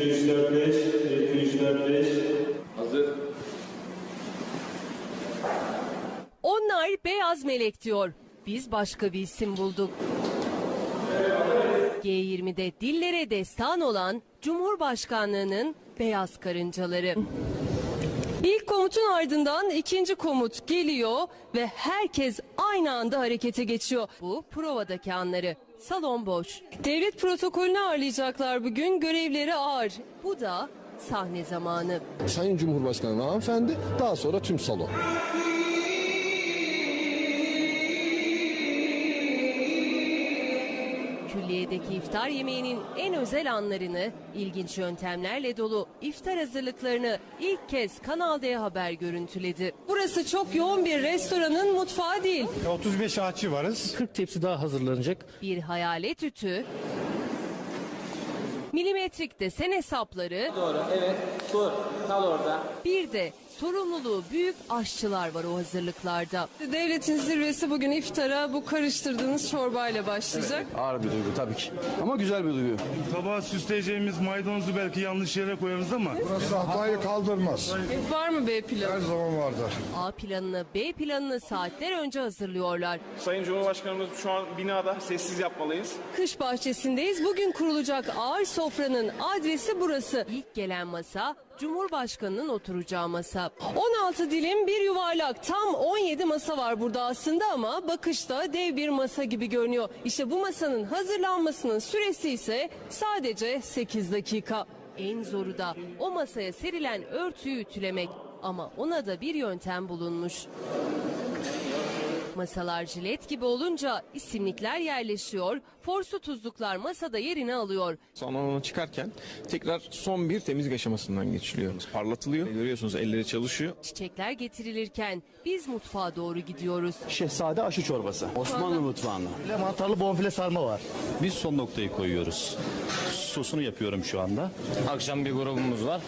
3, 4, 5. 1, 2, 3, 4, 5. Hazır. Onlar beyaz melek diyor. Biz başka bir isim bulduk. G20'de dillere destan olan Cumhurbaşkanlığının beyaz karıncaları. İlk komutun ardından ikinci komut geliyor ve herkes aynı anda harekete geçiyor. Bu provadaki anları. Salon boş. Devlet protokolünü ağırlayacaklar bugün. Görevleri ağır. Bu da sahne zamanı. Sayın Cumhurbaşkanı hanımefendi daha sonra tüm salon. Külliyedeki iftar yemeğinin en özel anlarını, ilginç yöntemlerle dolu iftar hazırlıklarını ilk kez Kanal D Haber görüntüledi. Burası çok yoğun bir restoranın mutfağı değil. 35 ağaççı varız. 40 tepsi daha hazırlanacak. Bir hayalet ütü, milimetrik desen hesapları, Doğru. Evet. Dur. Kal orada. bir de sorumluluğu büyük aşçılar var o hazırlıklarda. Devletin zirvesi bugün iftara bu karıştırdığınız çorbayla başlayacak. Ağır bir duygu tabii ki. Ama güzel bir duygu. Tabağa süsleyeceğimiz maydanozu belki yanlış yere koyarız ama Burası hatayı kaldırmaz. Var mı B planı? Her zaman vardır. A planını, B planını saatler önce hazırlıyorlar. Sayın Cumhurbaşkanımız şu an binada sessiz yapmalıyız. Kış bahçesindeyiz. Bugün kurulacak ağır sofranın adresi burası. İlk gelen masa Cumhurbaşkanının oturacağı masa. 16 dilim bir yuvarlak. Tam 17 masa var burada aslında ama bakışta dev bir masa gibi görünüyor. İşte bu masanın hazırlanmasının süresi ise sadece 8 dakika. En zoru da o masaya serilen örtüyü ütülemek. Ama ona da bir yöntem bulunmuş. Masalar jilet gibi olunca isimlikler yerleşiyor, forsu tuzluklar masada yerini alıyor. Salona çıkarken tekrar son bir temizlik aşamasından geçiliyor. Parlatılıyor. Görüyorsunuz elleri çalışıyor. Çiçekler getirilirken biz mutfağa doğru gidiyoruz. Şehzade aşı çorbası. Osmanlı mutfağında. Mantarlı bonfile sarma var. Biz son noktayı koyuyoruz. Sosunu yapıyorum şu anda. Akşam bir grubumuz var.